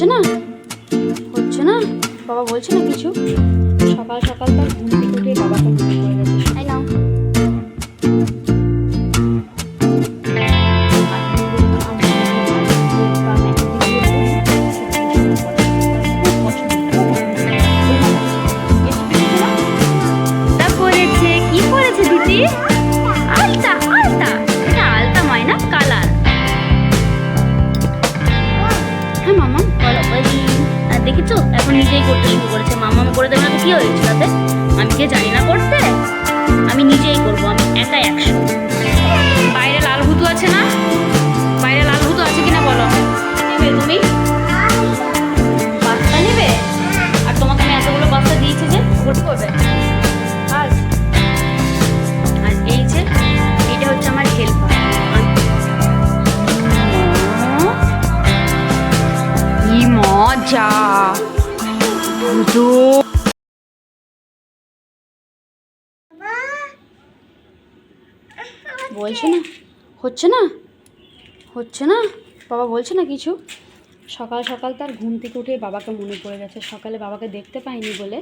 হচ্ছে না? হচ্ছে না? বাবা বলছে না কিছু? সকাল সকাল তার ঘুম থেকে বাবাকে নিজেই করতে শুরু করেছে। মামা করে দেবে না তো কি হয়েছে তাতে? আমি কে জানি না করতে? আমি নিজেই করব, আমি একা একশো। বাইরে লাল ভুতু আছে না? বাইরে লাল ভুতু আছে কিনা বলো? নেবে তুমি? বাস্তা নেবে? আর তোমাকে আমি এতগুলো বাস্তা দিয়েছি যে ভর্তি করবে। আর ভুজু বলছে না। হচ্ছে না? হচ্ছে না? বাবা বলছে না কিছু? সকাল সকাল তার ঘুম থেকে উঠে বাবাকে মনে পড়ে গেছে। সকালে বাবাকে দেখতে পাইনি বলে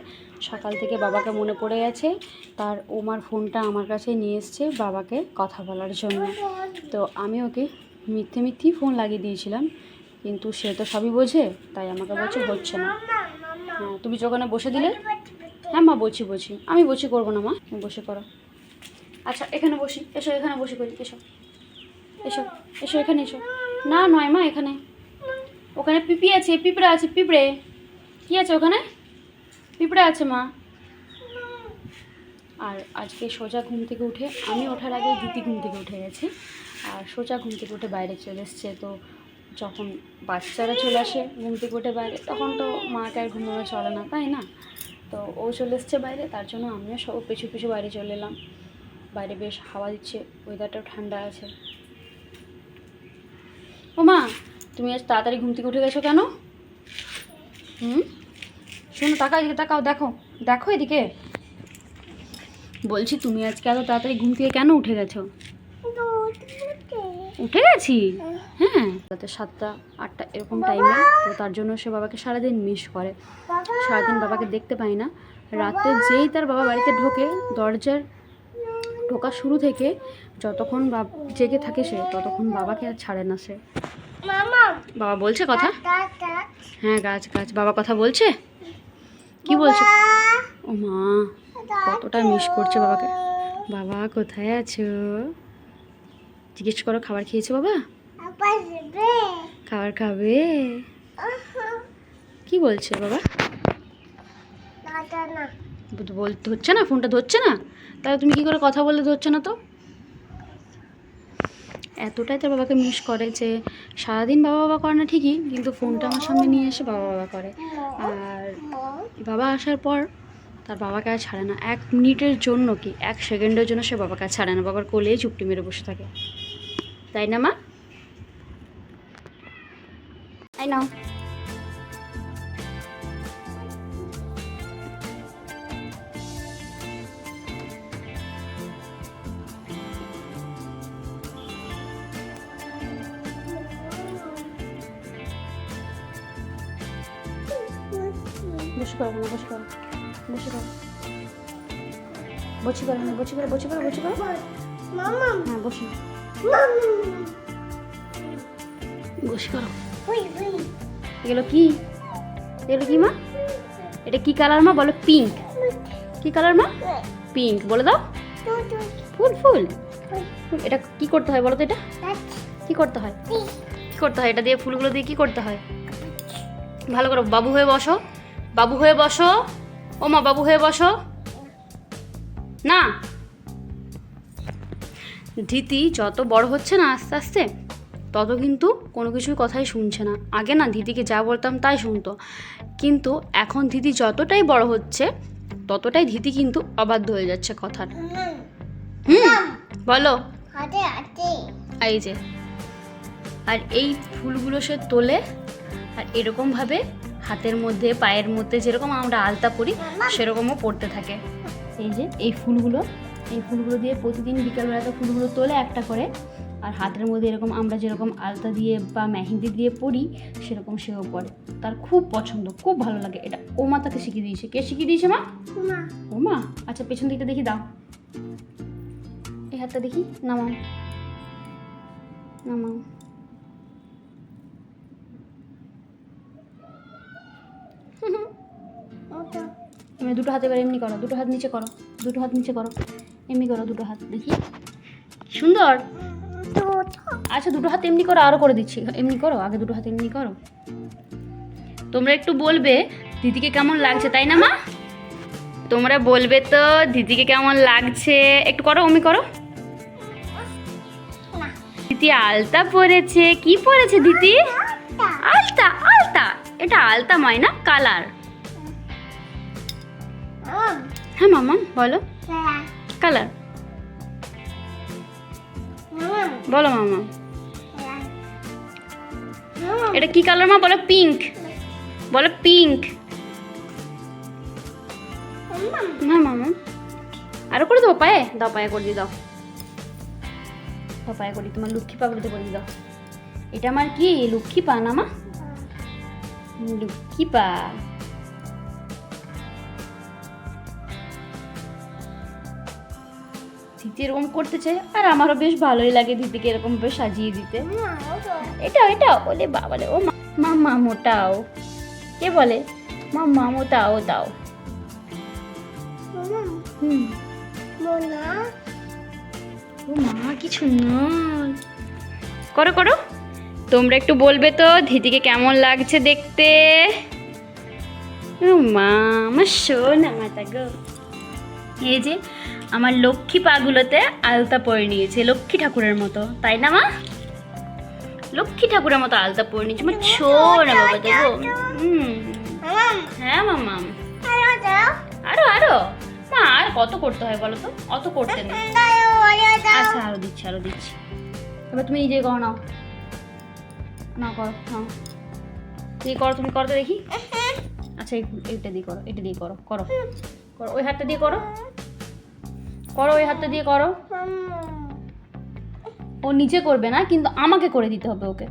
সকাল থেকে বাবাকে মনে পড়ে গেছে। তার ওমার ফোনটা আমার কাছে নিয়ে এসছে বাবাকে কথা বলার জন্য। তো আমি ওকে মিথ্যে মিথ্যেই ফোন লাগিয়ে দিয়েছিলাম। কিন্তু সে তো সবই বোঝে, তাই আমাকে বলছে হচ্ছে না। হ্যাঁ তুমি যখন বসে দিলে? হ্যাঁ মা, বলছি বলছি। আমি বসি করব না, মা। বসে করো। আচ্ছা এখানে বসি। এসো, এখানে বসে করি। এসো। এসো এসো, এখানে এসো। না, নয়, মা, এখানে। ওখানে পিঁপড়ে আছে পিঁপড়ে আছে, পিঁপড়ে। কি আছে ওখানে? পিঁপড়ে আছে, মা। আর আজকে সোজা ঘুম থেকে উঠে, আমি ওঠার আগে দিদি ঘুম থেকে উঠে গেছে। আর সোজা ঘুম থেকে উঠে বাইরে চলে এসছে, তো যখন বাচ্চারা চলে আসে ঘুম থেকে উঠে বাইরে, তখন তো মাকে আর ঘুমানো চলে না, তাই না? তো ও চলে এসছে বাইরে, তার জন্য আমিও সব পিছু পিছু বাইরে চলে এলাম। বাইরে বেশ হাওয়া দিচ্ছে ওয়েদারটাও ঠান্ডা আছে। ও মা, তুমি আজ তাড়াতাড়ি ঘুম থেকে উঠে গেছো কেন? হুম? শোনো, তাকাও এদিকে, তাকাও, দেখো দেখো এদিকে। বলছি, তুমি আজকে এত তাড়াতাড়ি ঘুম থেকে কেন উঠে গেছো? উঠে গেছি? হ্যাঁ। রাতে সাতটা আটটা এরকম টাইমে তো তার জন্য সে বাবাকে সারাদিন মিস করে। সারাদিন বাবাকে দেখতে পাই না। রাতে যেই তার বাবা বাড়িতে ঢোকে দরজার ঢোকা শুরু থেকে যতক্ষণ বাব জেগে থাকে সে ততক্ষণ বাবাকে আর ছাড়ে না সে। বাবা বলছে কথা? হ্যাঁ গাছ গাছ। বাবা কথা বলছে? কি বলছে? ও মা কতটা মিস করছে বাবাকে। বাবা কোথায় আছো? জিজ্ঞেস করো খাবার খেয়েছো বাবা? খাবার খাবে? কি বলছে বাবা? বল- বলতে হচ্ছে না? ফোনটা ধরছে না? তাহলে তুমি কি করে কথা বললে ধরছে না তো? এতটাই তার বাবাকে মিস করে যে সারাদিন বাবা বাবা করে না ঠিকই কিন্তু ফোনটা আমার সামনে নিয়ে এসে বাবা বাবা করে। আর বাবা আসার পর তার বাবাকে আর ছাড়ে না। এক মিনিটের জন্য কি? এক সেকেন্ডের জন্য সে বাবাকে আর ছাড়ে না। বাবার কোলেই চুপটি মেরে বসে থাকে। তাই না মা? তাই নাও বসে করো না বসে করো বসে করো বসে করো বসে করো বসে করো বসে করো হ্যাঁ বসে। বসে করো। এগুলো কি? এগুলো কি মা? এটা কি কালার মা? বলো পিঙ্ক কি কালার মা? পিঙ্ক বলে দাও। ফুল ফুল। এটা কি করতে হয় বলো তো এটা? কি করতে হয়? কি করতে হয়? এটা দিয়ে ফুলগুলো দিয়ে কি করতে হয়? ভালো করে বাবু হয়ে বসো। বাবু হয়ে বসো। ও মা বাবু হয়ে বসো। না। ধীতি যত বড় হচ্ছে না আস্তে আস্তে তত কিন্তু কোনো কিছুর কথাই শুনছে না। আগে না দিদিকে যা বলতাম তাই শুনতো। কিন্তু এখন দিদি যতটাই বড় হচ্ছে ততটাই দিদি কিন্তু অবাধ্য হয়ে যাচ্ছে কথার। হুম বলো। এই যে আর এই ফুলগুলো সে তোলে আর এরকমভাবে হাতের মধ্যে পায়ের মধ্যে যেরকম আমরা আলতা পরি সেরকমও পড়তে থাকে। এই যে এই ফুলগুলো এই ফুলগুলো দিয়ে প্রতিদিন বিকেলবেলাতে ফুলগুলো তোলে একটা করে। আর হাতের মধ্যে এরকম আমরা যেরকম আলতা দিয়ে বা মেহেন্দি দিয়ে পড়ি সেরকম সেও পড়ে তার খুব পছন্দ খুব ভালো লাগে। এটা ওমা তাকে শিখিয়ে দিয়েছে। কে শিখিয়ে দিয়েছে মা? ওমা আচ্ছা পেছন দিকটা দেখি দাও। এই হাতটা দেখি নামাও। নামাও ওটা এমনি দুটো হাতে এবার এমনি করো, দুটো হাত নিচে করো, দুটো হাত নিচে করো, এমনি করো দুটো হাত, দেখি। সুন্দর? আচ্ছা দুটো হাত এমনি করো আরও করে দিচ্ছি। এমনি করো, আগে দুটো হাত এমনি করো। তোমরা একটু বলবে, দিদিকে কেমন লাগছে, তাই না মা? তোমরা বলবে তো, দিদিকে কেমন লাগছে? একটু করো, অমি করো। দিদি আলতা পরেছে, কি পরেছে দিদি? আলতা আলতা, এটা আলতা ময়না কালার। মাম হ্যাঁ মামা, বলো। কালার বলো, মামা। এটা কি কালার মা? বলো পিঙ্ক বলো পিঙ্ক হ্যাঁ মামা। আরও করে দেবো পায়ে। দাও, পায়ে করে দিয়ে দাও। দাও, পায়ে করি। তোমার লক্ষ্মী পাগুলোতে করে দাও। এটা আমার কি? লক্ষ্মী পা না, মা? লক্ষ্মী পা। দিদি এরকম করতে চাই আর আমারও বেশ ভালোই লাগে দিদিকে এরকম ভাবে সাজিয়ে দিতে। মা এটা এটা ওলে বাবালে ও মা মাম্মা মোটাও কে বলে? দাও। মাম হুম। ও মা কিছু নয় করো করো। তোমরা একটু বলবে তো দিদিকে কেমন লাগছে দেখতে? ও মা আমার শোনা মাতা গো। এই যে আমার লক্ষ্মী পাগুলোতে আলতা পরে নিয়েছে লক্ষ্মী ঠাকুরের মতো। তাই না মা? লক্ষ্মী ঠাকুরের মতো আলতা পরে নিয়েছে। আমার শোনা বাবা দেখো হ্যাঁ দাও। আরও আরও। মা আর কত করতে হয় বলো তো? অত করতে নেই। আচ্ছা আরও দিচ্ছি আরও দিচ্ছি। এবার তুমি নিজে করো নাও। নাও করো নাও। তুমি করো তুমি? করতে দেখি। আচ্ছা এই- এইটা দিয়ে করো এটা দিয়ে করো করো। করো ওই হাতটা দিয়ে করো। করো ওই হাতটা দিয়ে করো। ও নিচে করবে না কিন্তু আমাকে করে দিতে হবে ওকে।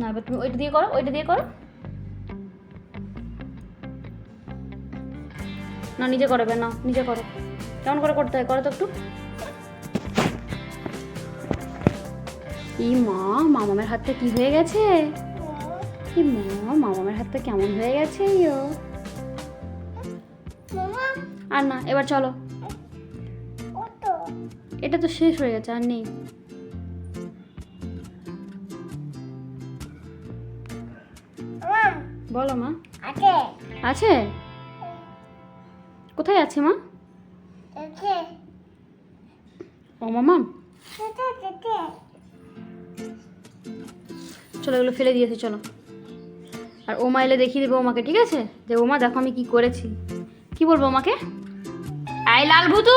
না এবার তুমি ওইটা দিয়ে করো ওইটা দিয়ে করো। না নিজে করবে না নিজে করো। কেমন করে করতে হয় করো তো একটু। ই মা মামামের হাতটা কি হয়ে গেছে? ই মা মামামের হাতটা কেমন হয়ে গেছে ইয়ো। আর না এবার চলো। এটা তো শেষ হয়ে গেছে আর নেই। বলো মা। আছে। আছে? কোথায় আছে মা? ও আছে চলো এগুলো ফেলে দিয়েছে চলো। আর ও মা এলে দেখিয়ে দেবো ওমাকে ঠিক আছে? যে ওমা দেখো আমি কি করেছি। কি বলব ওমাকে? আই লাল ভুতু।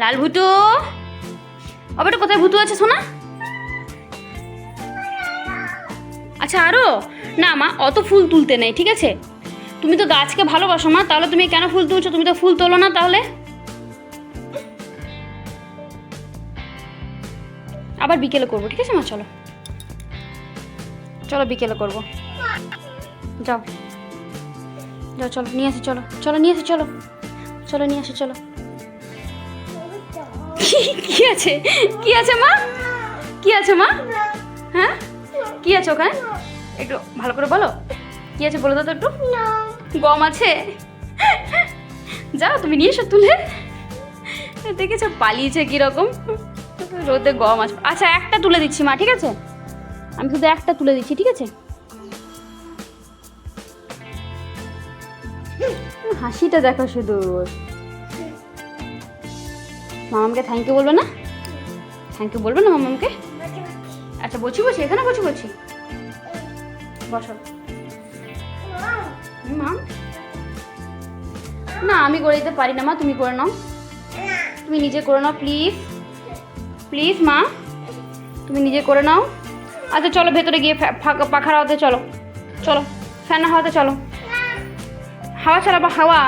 লাল ভুতু। আবার কোথায় ভুতু আছে শোনা? আচ্ছা আরও? না মা, অত ফুল তুলতে নেই, ঠিক আছে? তুমি তো গাছকে ভালোবাসো মা, তাহলে তুমি কেন ফুল তুলছো? তুমি তো ফুল তোলো না তাহলে? আবার বিকেলে করব, ঠিক আছে মা? চলো। চলো বিকেলে করব। যাও। যাও, চলো, নিয়ে আসি, চলো চলো, নিয়ে আসি, চলো চলো, নিয়ে আসি, চলো। কি- আছে? কি আছে মা? কি আছে মা? হ্যাঁ? কি আছে ওখানে? একটু ভালো করে বলো। কি আছে বলো তো একটু। গম আছে? যাও, তুমি নিয়ে এসো তুলে। দেখেছ, পালিয়েছে কীরকম? রোদে গম আছে। আচ্ছা একটা তুলে দিচ্ছি মা, ঠিক আছে? আমি শুধু একটা তুলে দিচ্ছি, ঠিক আছে? হাসিটা দেখো শুধু। মামামকে থ্যাংক ইউ বলবে না? থ্যাংক ইউ বলবে না মামামকে? আচ্ছা বলছি বলছি এখানে বলছি বসো। হুম, মাম না আমি করে দিতে পারি না মা তুমি করে নাও। তুমি নিজে করে নাও প্লিজ প্লিজ মা। তুমি নিজে করে নাও। আচ্ছা চলো ভেতরে গিয়ে পাখার হাওয়াতে চলো। চলো ফ্যান হাওয়াতে চলো। হাওয়া চালাবো হাওয়া?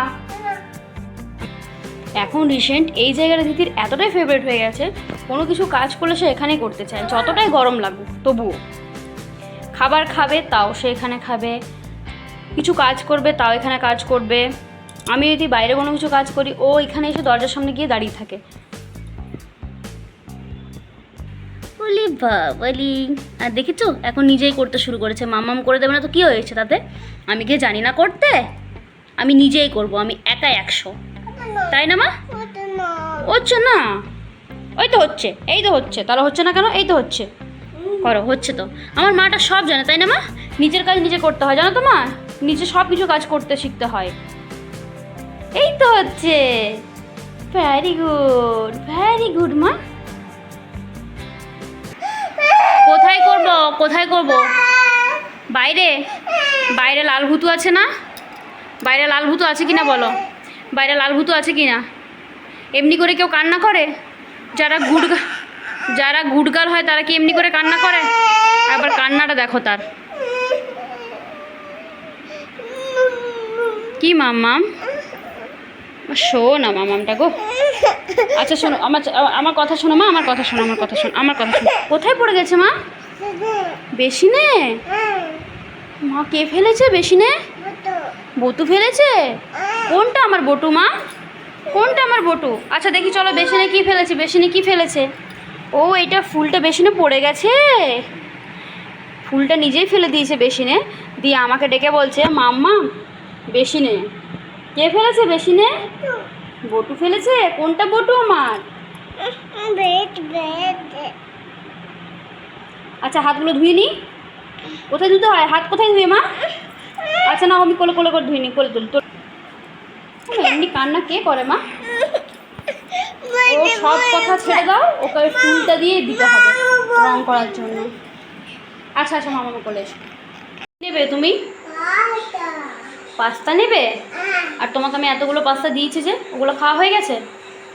এখন রিসেন্ট এই জায়গাটা দিদির এতটাই ফেভারিট হয়ে গেছে, কোনো কিছু কাজ করলে সে এখানেই করতে চায়, যতটাই গরম লাগুক, তবুও। খাবার খাবে, তাও সে এখানে খাবে। কিছু কাজ করবে, তাও এখানে কাজ করবে। আমি যদি বাইরে কোনো কিছু কাজ করি, ও এখানে এসে দরজার সামনে গিয়ে দাঁড়িয়ে থাকে। বলি বাবালি আর দেখেছ, এখন নিজেই করতে শুরু করেছে। মামাম করে দেবে না তো কী হয়েছে তাতে? আমি কি জানি না করতে? আমি নিজেই করব, আমি একা একশো। তাই না মা? হচ্ছে না। ওই তো হচ্ছে, এই তো হচ্ছে। তাহলে হচ্ছে না কেন? এই তো হচ্ছে। করো, হচ্ছে তো। আমার মাটা সব জানে, তাই না মা? নিজের কাজ নিজে করতে হয়, জানো তো মা? নিজে সব কিছু কাজ করতে শিখতে হয়। এই তো হচ্ছে। ভ্যারি গুড ভ্যারি গুড মা। কোথায় করব কোথায় করব? বাইরে? বাইরে লাল ভুতু আছে না? বাইরে লাল ভুতু আছে কিনা বলো? বাইরে লাল ভুতু আছে কিনা? এমনি করে কেউ কান্না করে? যারা গুড়গা যারা গুড়গাল হয় তারা কি এমনি করে কান্না করে? আবার কান্নাটা দেখো তার। কি মাম্মাম শো না মামামটা গো। আচ্ছা শোনো, আমার আমার কথা শোনো মা, আমার কথা শোনো, আমার কথা শোনো, আমার কথা শোনো। কোথায় পড়ে গেছে মা? বেশি নে মা কে ফেলেছে বেশি নে বটু ফেলেছে? কোনটা আমার বটু মা? কোনটা আমার বটু? আচ্ছা দেখি চলো বেসিনে কি ফেলেছে বেসিনে কি ফেলেছে? ও এটা ফুলটা বেসিনে পড়ে গেছে। ফুলটা নিজেই ফেলে দিয়েছে বেসিনে। দিয়ে আমাকে ডেকে বলছে মাম্মা বেসিনে। কে ফেলেছে বেসিনে? বটু ফেলেছে? কোনটা বটু আমার? আচ্ছা হাতগুলো ধুয়ে নি। কোথায় ধুতে হয়? হাত কোথায় ধুয়ে মা? আচ্ছা না, আমি কোলে কোলে করে ধুয়ে নি কোলে তুল, তোর এমনি কান্না কে করে, মা? ও সব কথা ছেড়ে দাও, ওকে ফুলটা দিয়ে দিতে হবে রং করার জন্য। আচ্ছা আচ্ছা মামা কোলে এসো। নেবে তুমি? পাস্তা নেবে? আর তোমাকে আমি এতগুলো পাস্তা দিয়েছি যে, ওগুলো খাওয়া হয়ে গেছে?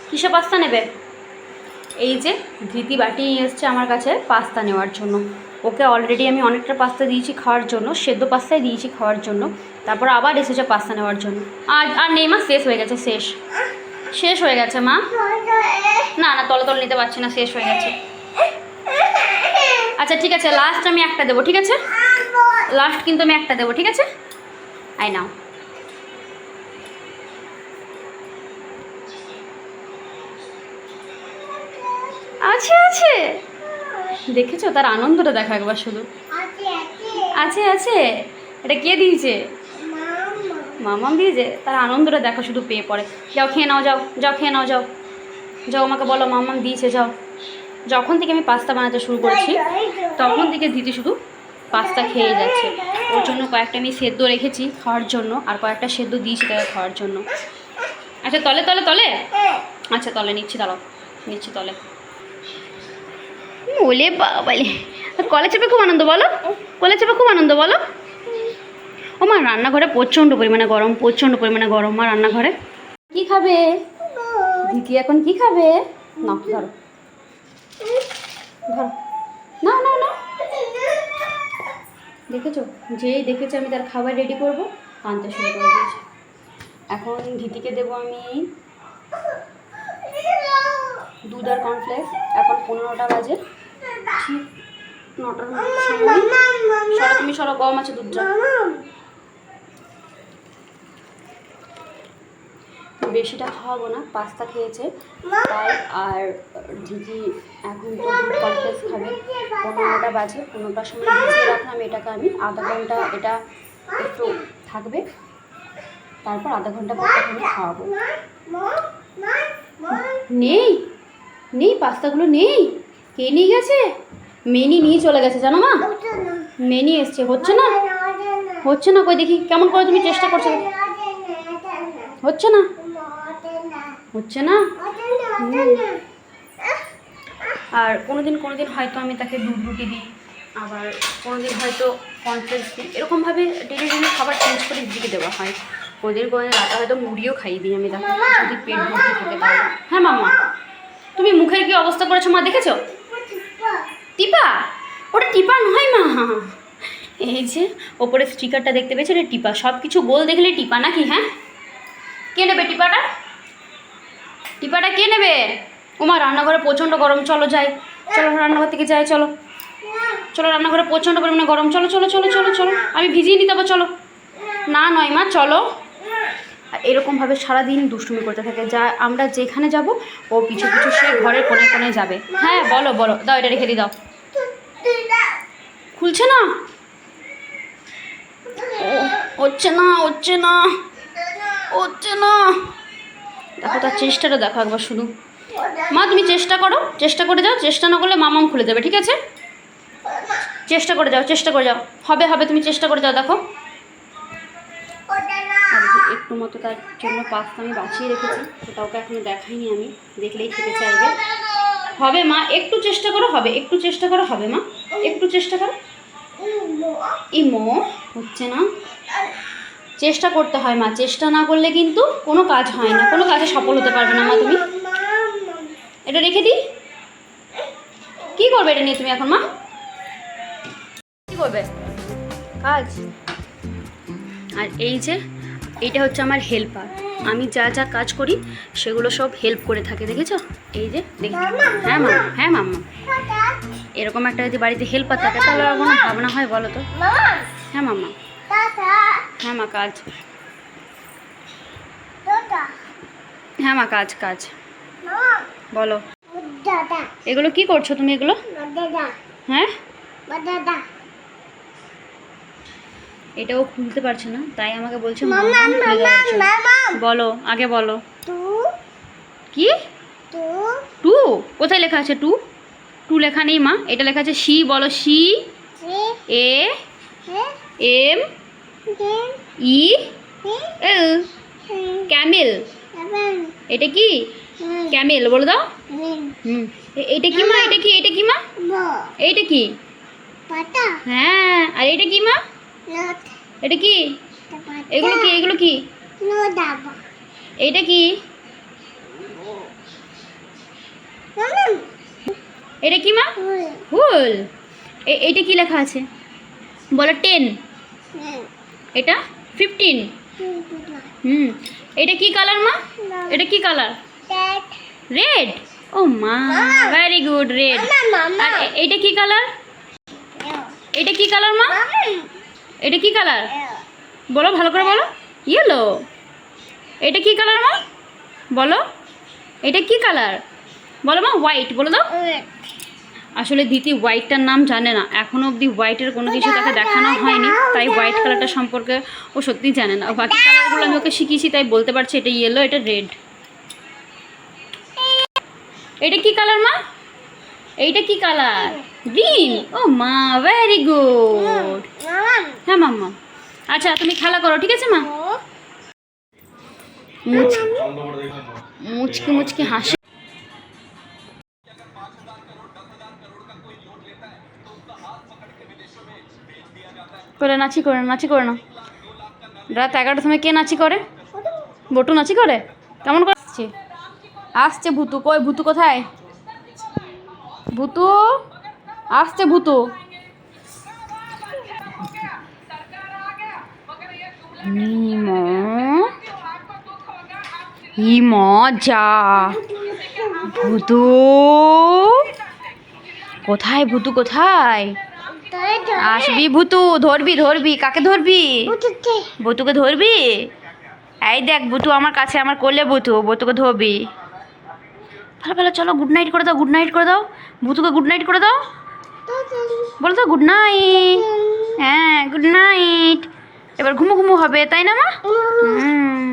কিসে পাস্তা নেবে? এই যে, ধৃতি বাটি নিয়ে এসছে আমার কাছে পাস্তা নেওয়ার জন্য। ওকে অলরেডি আমি অনেকটা পাস্তা দিয়েছি খাওয়ার জন্য, সেদ্ধ পাস্তাই দিয়েছি খাওয়ার জন্য, তারপর আবার এসেছে পাস্তা নেওয়ার জন্য। আর আর নেই মা, শেষ হয়ে গেছে, শেষ। শেষ হয়ে গেছে মা। না না তলে তলে নিতে পারছি না, শেষ হয়ে গেছে। আচ্ছা ঠিক আছে লাস্ট আমি একটা দেবো, ঠিক আছে? লাস্ট কিন্তু আমি একটা দেবো, ঠিক আছে? আই নাও। আছে আছে। দেখেছ? তার আনন্দটা দেখা একবার শুধু। আছে আছে। এটা কে দিয়েছে? মামাম দিয়েছে? তার আনন্দটা দেখো শুধু পেয়ে পড়ে। যাও খেয়ে নাও যাও যাও খেয়ে নাও যাও। যাও আমাকে বলো মামাম দিয়েছে যাও। যখন থেকে আমি পাস্তা বানাতে শুরু করেছি তখন থেকে দিদি শুধু পাস্তা খেয়ে যাচ্ছে। ওর জন্য কয়েকটা আমি সেদ্ধ রেখেছি খাওয়ার জন্য আর কয়েকটা সেদ্ধ দিয়েছি তাকে খাওয়ার জন্য। আচ্ছা তলে তলে তলে? আচ্ছা তলে নিচ্ছি দাঁড়াও। নিচ্ছি তলে। ওলে বাবালে। কলে চেপে খুব আনন্দ বলো? কলে চেপে খুব আনন্দ বলো? ও মা, রান্নাঘরে প্রচণ্ড পরিমাণে গরম, প্রচণ্ড পরিমাণে গরম মা রান্নাঘরে। কি খাবে? দিদি এখন কি খাবে? না ধরো। ধরো। না না না দেখেছ? যেই দেখেছে আমি তার খাবার রেডি করব কানতে শুরু করে দিয়েছে। এখন ধীতিকে দেবো আমি দুধ আর কর্নফ্লেক্স এখন পনেরোটা বাজে। ঠিক নটার সময়। তুমি সরো গম আছে দুধটা বেশিটা খাওয়াবো না, পাস্তা খেয়েছে। তাই আর দিদি এখন তো দুধ কমপ্লেক্স খাবে। পনেরোটা বাজে, পনেরোটার সময় ভিজিয়ে রাখলাম এটাকে আমি। আধা ঘণ্টা এটা একটু থাকবে। তারপর আধা ঘণ্টা পর খাওয়াবো। নেই! নেই পাস্তাগুলো নেই? কে নিয়ে গেছে? মেনি নিয়ে চলে গেছে জানো মা? মেনি এসছে হচ্ছে না? হচ্ছে না? কই দেখি কেমন করে তুমি চেষ্টা করছ? হচ্ছে না? হচ্ছে না? আর কোনো দিন কোনো দিন হয়তো আমি তাকে দুধ রুটি দিই। আবার কোনো দিন হয়তো কনফ্লেক্স দিই। এরকমভাবে ডেলি ডেলি খাবার চেঞ্জ করে দিকে দেওয়া হয়। কোনোদিন কোনো দিন রাতে হয়তো মুড়িও খাইয়ে দিই আমি তাকে। যদি পেট ভর্তি থাকে তাহলে হ্যাঁ মামা। তুমি মুখের কি অবস্থা করেছ মা দেখেছ? টিপা? ওটা টিপা নয় মা। এই যে, ওপরে স্টিকারটা দেখতে পেয়েছ, এটা টিপা। সব কিছু গোল দেখলে টিপা নাকি হ্যাঁ? কে নেবে টিপাটা? টিপাটা কে নেবে? ওমা রান্নাঘরে প্রচণ্ড গরম। চলো যাই। চলো রান্নাঘর থেকে যাই, চলো। চলো রান্নাঘরে প্রচণ্ড পরিমাণে গরম। চলো চলো চলো চলো চলো। আমি ভিজিয়ে নিতে চলো। না নয় মা, চলো। এরকমভাবে সারাদিন দুষ্টুমি করতে থাকে। যা আমরা যেখানে যাব, ও পিছু পিছু সে ঘরের কোণে কোণে যাবে। হ্যাঁ বলো বলো, দাও এটা রেখে দি দাও। খুলছে না? হচ্ছে না হচ্ছে না হচ্ছে না। দেখো, তার চেষ্টাটা দেখো একবার শুধু। মা, তুমি চেষ্টা করো, চেষ্টা করে যাও, চেষ্টা না করলে মামাম খুলে দেবে ঠিক আছে? চেষ্টা করে যাও, চেষ্টা করে যাও। হবে হবে, তুমি চেষ্টা করে যাও, দেখো। একটু মতো তার জন্য পাস্তা আমি বাঁচিয়ে রেখেছি, সেটা ওকে এখনও দেখাইনি আমি, দেখলেই খেতে চাইবে। হবে মা, একটু চেষ্টা করো, হবে, একটু চেষ্টা করো, হবে মা, একটু চেষ্টা করো। ইমো, হচ্ছে না? চেষ্টা করতে হয় মা, চেষ্টা না করলে কিন্তু কোনো কাজ হয় না, কোনো কাজে সফল হতে পারবে না মা তুমি। এটা রেখে দিই। কি করবে এটা নিয়ে তুমি এখন মা? কি করবে? কাজ। আর এই যে এইটা হচ্ছে আমার হেল্পার আমি যা যা কাজ করি সেগুলো সব হেল্প করে থাকে দেখেছ? এই যে দেখি হ্যাঁ মা হ্যাঁ মাম্মা। এরকম একটা যদি বাড়িতে হেল্পার থাকে তাহলে আর কোনো ভাবনা হয় বলো তো? হ্যাঁ মাম্মা। হ্যাঁ মা কাজ। হ্যাঁ মা কাজ কাজ। বলো। এগুলো কি করছ তুমি এগুলো? হ্যাঁ? এটাও খুলতে পারছে না তাই আমাকে বলছে বলো আগে বলো। কি? টু। কোথায় লেখা আছে টু? টু লেখা নেই মা। এটা লেখা আছে সি বলো C. A. M. E. L. Camel. এটা কি? ক্যামেল বলে দাও। হুম। এ- এইটা কি মা? এটা কি? এটা কি মা? এইটা কি? হ্যাঁ আর এটা কি মা? এটা কি? এগুলো কি? এগুলো কি? এইটা কি? এটা কি মা? হুল এ- এইটা কি লেখা আছে? বলো টেন এটা? ফিফটিন হুম। এটা কি কালার মা? এটা কি কালার রেড ও মা ভেরি গুড রেড আর এ- এইটা কি কালার এটা কি কালার মা? এটা কি কালার? বলো, ভালো করে বলো। ইয়েলো এটা কি কালার মা? বলো। এটা কি কালার? বলো মা হোয়াইট বলো দাও। আসলে দিদি হোয়াইটটার নাম জানে না। এখনও অবধি হোয়াইটের কোনো কিছু তাকে দেখানো হয়নি। তাই হোয়াইট কালারটা সম্পর্কে ও সত্যিই জানে না। বাকি কালারগুলো আমি ওকে শিখিয়েছি, তাই বলতে পারছি এটা ইয়েলো এটা রেড এটা কি কালার মা? এইটা কি কালার? গ্রিন। ও মা ভেরি গুড হ্যাঁ মাম্মা আচ্ছা তুমি খেলা করো, ঠিক আছে, মা? মুচ মুচকি মুচকি হাসি। করে নাচি করে নাচি, করে না রাত এগারোটার সময় কে নাচি করে? বটু নাচি করে? কেমন করে? আসছে। আসছে ভুতু। কই, ভুতু কোথায়? ভুতু? আসছে ভুতু। মজা ভুতু? কোথায় ভুতু কোথায়? আসবি ভুতু ধরবি ধরবি। কাকে ধরবি? বুতুকে ধরবি? এই দেখ বুতু আমার কাছে আমার কোলে বুতু বুতুকে ধরবি। ভালো ভালো চলো গুড নাইট করে দাও গুড নাইট করে দাও। বুতুকে গুড নাইট করে দাও। বলো তো গুড নাইট হ্যাঁ গুড নাইট এবার ঘুমো ঘুমো হবে তাই না মা? হুম।